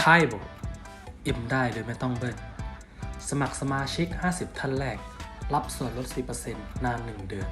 ไทยบอิ่มได้โดยไม่ต้องเบิ้ลสมัครสมาชิก 50 ท่านแรก รับส่วนลด 10%นาน 1 เดือน